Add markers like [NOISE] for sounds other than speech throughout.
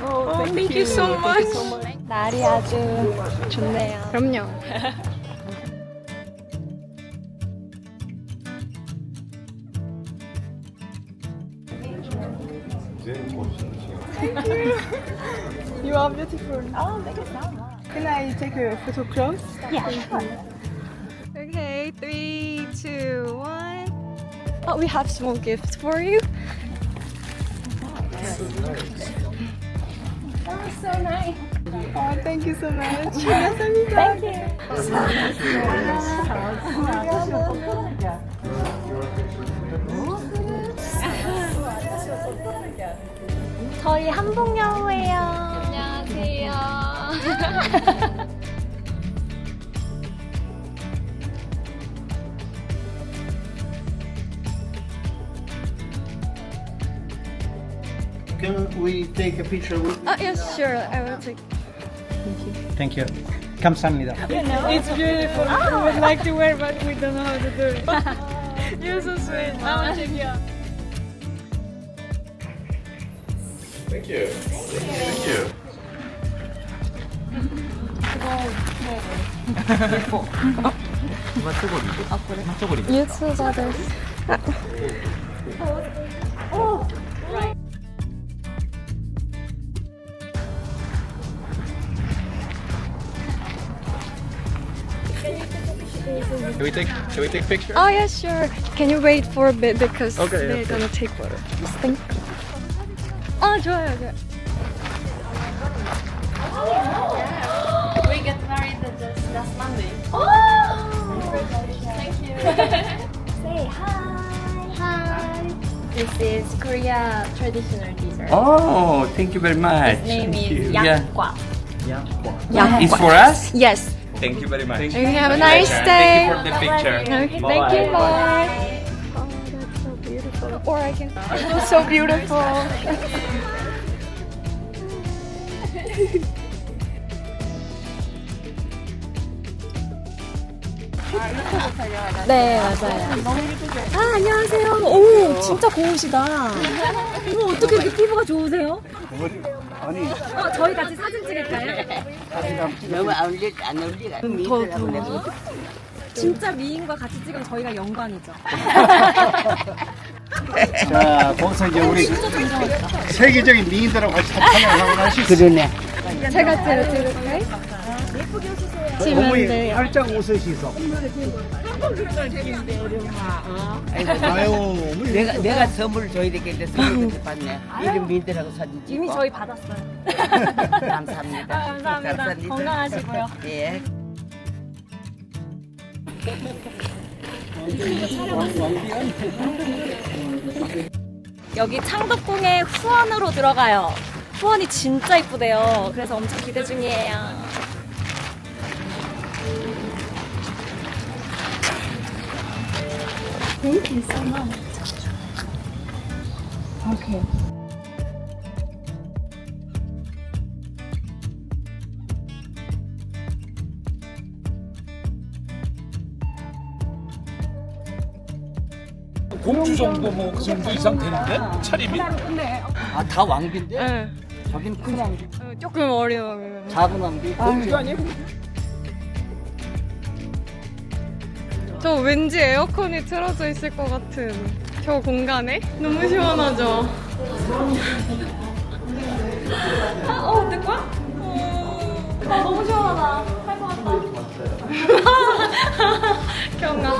Oh, thank, you so much. 날이 아주 좋네요. 그럼요. [LAUGHS] You are beautiful. Oh, thank you so much. Can I take a photo close? Yeah, sure. Okay, three, two, one. Oh, we have small gifts for you. Oh, so nice. Oh, thank you so much. 감사합니다. Thank you. 저희 한복여우예요. 안녕하세요. Can we take a picture with Oh, yes, sure. I will take. Thank you. 감사합니다. It's beautiful. We would like to wear, but we don't know how to do it. [LAUGHS] You're so sweet. I want to check you out. Thank you. Thank you. 유튜버들. Can we take can we take pictures? Oh, yeah, sure. Can you wait for a bit because Okay, they're okay. gonna take photo. Just think. 아, 좋아요, 좋아요. We get married just last Monday. Oh! Thank you. Say hi. Hi. This is Korea traditional dessert. Oh, thank you very much. His name Thank is you. Yeah. yakgwa. It's for us? Yes. Thank you very much. You have a nice day. Thank you for the picture. Okay, thank you, bye. Oh, that's so beautiful. Or I can. It's [LAUGHS] so beautiful. [LAUGHS] 네, 맞아요. 아, 안녕하세요. 오, 진짜 고우시다. 어머, 어떻게 이렇게 피부가 좋으세요? 아니, 어, 저희 같이 사진 찍을까요? 너무 안 어울리 안 어울리가 내가 진짜 미인과 같이 찍으면 저희가 영광이죠. [LAUGHS] 자, 거기서 이제 우리 세계적인 미인들하고 같이 촬영을 할수 있어요. 그러네 제가 제가 찍을까요? 어머니 활짝 웃으시 소. 아유, 어머니. 내가 내가 선물을 줘야 되겠는데 선물 받네 이름 미인들하고 사진 찍고 이미 저희 받았어요. [LAUGHS] 감사합니다 아, 감사합니다. 건강하시고요. 예 여기 창덕궁의 후원으로 들어가요. 후원이 진짜 이쁘대요. 그래서 엄청 기대 중이에요. 공주 정도 뭐 그 정도 이상 되는데 차림이 아다 왕비인데? 네. 저긴 큰 왕비 어, 조금 어려워요. 작은 왕비 공주가 아니고 저 왠지 에어컨이 틀어져 있을 것 같은 저 공간에 너무 시원하죠. 아, 어, 내 거야? 어, 아, 너무 시원하다. 할 것 같다. [LAUGHS] 경아.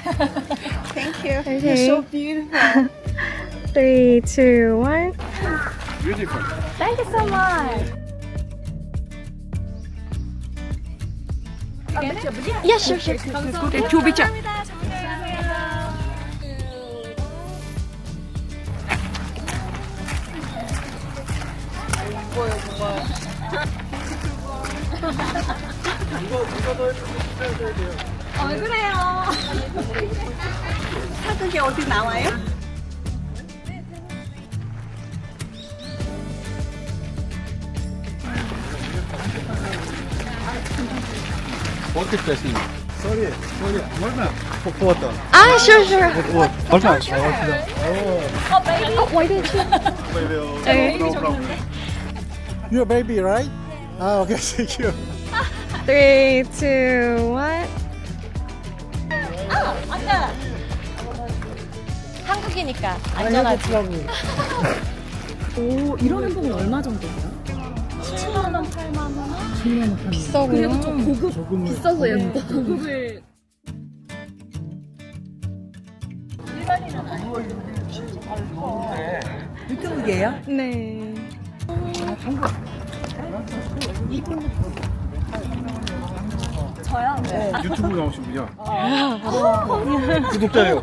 [LAUGHS] Thank you. You're so beautiful. Three, two, one. Beautiful. Thank you so much. Yes, sure, sure. 두 비자. 어, 그래요. 사극이 어디 나와요? 어떻게 됐습니까? 쏘리 쏘리 얼마 뽑았다 아, sure, sure. 어 얼마 어 그냥 Okay. no problem you're a baby right 아 okay thank you Three, two, one. 아까 한국이니까 안전하지. 오, 이런 행복은 얼마 정도예요? 7만 원, 8만 원. 비싸구나. 그래도 좀 고급, 비싸서 예뻐. [LAUGHS] 고급을. 유튜브계요? 네. 유튜브 나오신 분이야 구독자예요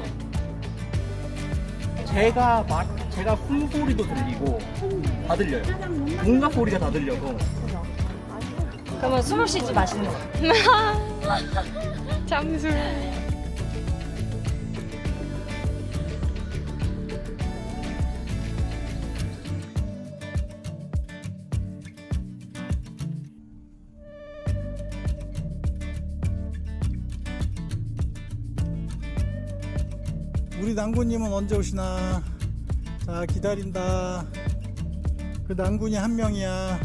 제가 막 제가 숨소리도 들리고 다 들려요. 온갖 소리가 다 들려서 그러면 숨을 쉬지 마시는 거. [LAUGHS] 잠수. 우리 남군님은 언제 오시나? 자, 기다린다. 그 남군이 한 명이야.